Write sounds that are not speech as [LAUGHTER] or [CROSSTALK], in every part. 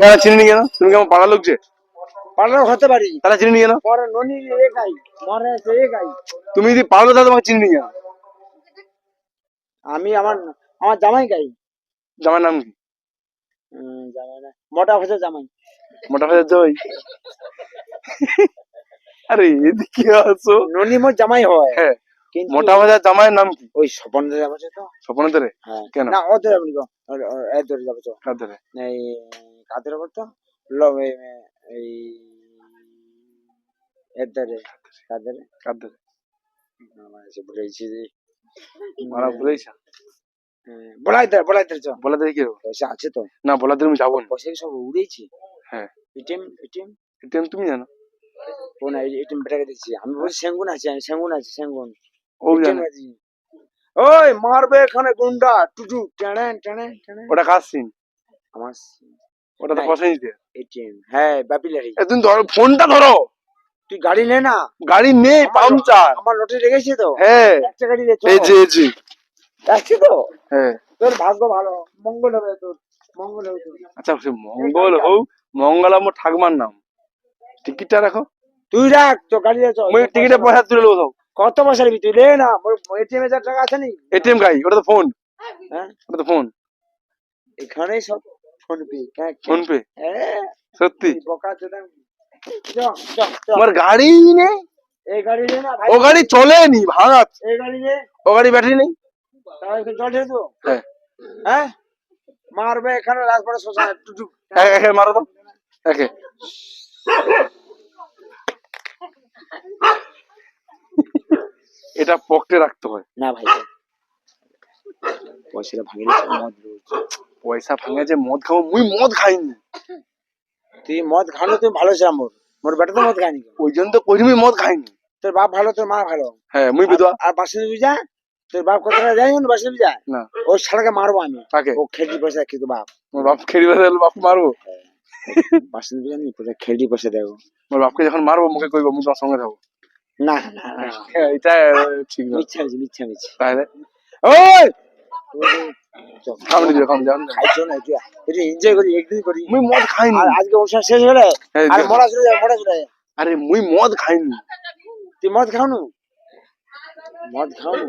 কেন চিনি কেন? তুমি কেমন পাড়ার লোক যে? পার্লার হতে পারি। তাহলে চিনি কেন? পরে ননি এ গাই মরে আছে এ গাই। তুমি যদি পারল তাহলে তোমাকে চিনি কেন? আমি আমার আমার জামাই গাই। জামার নাম কি? জামাই না মোটা হচ্ছে জামাই। মোটা যাচ্ছে ওই আরে এদিকে আসো। ননি মোর জামাই হয়। হ্যাঁ মোটা ভাজার জামাইয়ের নাম কি? ওই স্বপন যাব তো। স্বপ্ন ধরে? হ্যাঁ। কেন? না ও ধরে যাব এ ধরে যাব তো ধরে? এই কাদের ওপর তো লো- এই এর ধরে কাদের আমার এসে বলেছি যে মারা ভুলেইছা বলাই ধরে বলাই ধরে চো। বলা দিয়ে কি পয়সা আছে তো। না বলা দিয়ে আমি যাব না। পয়সা সব উড়েছি হ্যাঁ। ATM ATM? এটিএম তুমি জানো। ও না এটিএম বেটাকে দিচ্ছি। আমি বলছি সেঙ্গুন আছে আমি সেঙ্গুন আছে সেঙ্গুন। ও জানো। ওই মারবে এখানে গুন্ডা। টুটু টেনে টেনে টেনে ওটা কার সিন আমার ওটা তো পয়সা নিতে এটিএম। হ্যাঁ বাপিলারি এ তুমি ধরো ফোনটা ধরো। তুই গাড়ি নে না। গাড়ি নেই পাংচার আমার লটে রেখেছি তো। হ্যাঁ। একটা গাড়ি রে এই যে এই যে। যাচ্ছি তো? হ্যাঁ। তোর ভাগ্য ভালো। মঙ্গল হবে তোর। মঙ্গল হবে আচ্ছা সে মঙ্গল হোক মঙ্গল আমার ঠাকমার নাম। টিকিটটা রাখো। তুই রাখ তো গাড়ি আছে। মই টিকিটের পয়সা তুলে নেব সব। কত পয়সা নিবি তুই? লে না। এটিএম এর টাকা আছে নি। এটিএম গাড়ি ওটা তো ফোন। হ্যাঁ। ওটা তো ফোন। এখানেই সব ফোন পে ফোন পে হ্যাঁ সত্যি? আমার গাড়ি নেই? এই গাড়ি নে না ও গাড়ি চলেনি ভাঙা এই গাড়ি নে। ও গাড়ি ব্যাটারি নেই? একটু হ্যাঁ। হ্যাঁ? মারবে এখানে রাজপাড়া শ্মশানে টুটু একে একে মারো তো। একে। এটা পকেটে রাখতে হয়। না ভাই। পয়সাটা ভাঙে মদ রয়েছে পয়সা ভাঙে যে মদ খাব মুই মদ খাইনি। তুই মদ খানো তুই ভালো ছিলাম মোর মোর বেটা তো মদ কেন? ওই জন্য তো কই মুই মদ খাইনি। তোর বাপ ভালো তোর মা ভালো। হ্যাঁ মুই বিধবা। আর বাসে যদি যা? তোর বাপ কত টাকা না বাসে যদি না। ওই শালাকে মারবো আমি। কাকে? ও খেলটি পয়সা কিন্তু বাপ। মোর বাপ খেড়ি বাজে বাপ মারবো? বাসে যদি জানি পয়সা খেলটি পয়সা দেবো মোর বাপকে যখন মারবো মুখে কইব তোমার সঙ্গে থাকব না না না। হ্যাঁ, এটা ঠিক না। মিথ্যা মিছি মিথ্যা মিছি তাহলে ওই! খামনি দিও খাম জান? খাইছো না তুই একটু এনজয় করি একদিন করি মুই মদ খাইনি। আর আজকে অনুষ্ঠান শেষ হলে? হ্যাঁ, আর মরা চলে যায় মরা চলে আরে মুই মদ খাইনি। তুই মদ খাও না মদ খাওনু?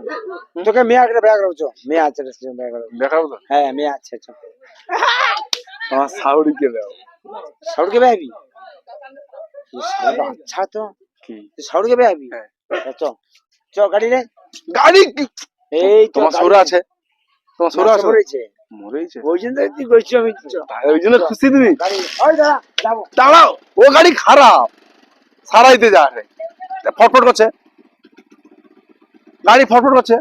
তোকে মেয়ে একটা ব্যাগ রাখছো মেয়ে আছে রেস্টুরেন্ট ব্যাগ রাখো তো? হ্যাঁ মেয়ে আছে আচ্ছা আমার সাউরিকে দাও সাউরকে ব্যাগি আচ্ছা তো। কি? তুই সাউরকে ব্যাগি হ্যাঁ। চ চ। গাড়ি রে। গাড়ি এই তোমার সৌরা আছে। তোমার না, আছে মরেছে? মরেইছে। ওই জন্য তুই করছি আমি ওই জন্য খুশি দাঁড়াও ও গাড়ি খারাপ। সারাইতে যা রে। ফটফট করছে। গাড়ি ফটফট করছে।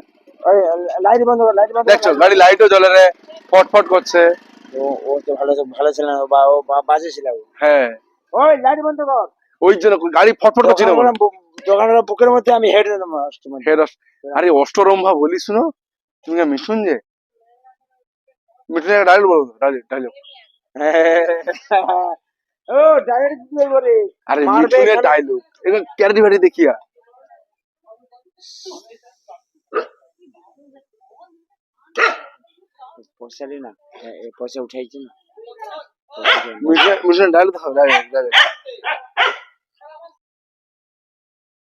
লাইট বন্ধ কর লাইট বন্ধ দেখছ গাড়ি লাইটও জ্বলে রে। ফটফট করছে। ও ও তো ভালো ভালো ছিল না বা ও বাজে ছিল হ্যাঁ। ওই লাইট বন্ধ কর। ওই জন্য গাড়ি ফটফট করছিল বু- বুকের মধ্যে আমি হেড দিলাম কাস্টমার হে রস- আরে অষ্টরম্ভা বলি শুনো। তুমি মিঠুন যে? মিঠুন একটা ডায়লগ বলো ডায়লগ [LAUGHS] ও ডায়লগ কি বলে আরে মিঠুনের। ডায়লগ এটা ক্যারেটি ফাটি দেখিয়া পয়সা নি পয়সা উঠাইছি না। মিঠুনের মিঠুনের ডায়লগ দেখো ডায়লগ ডায়লগ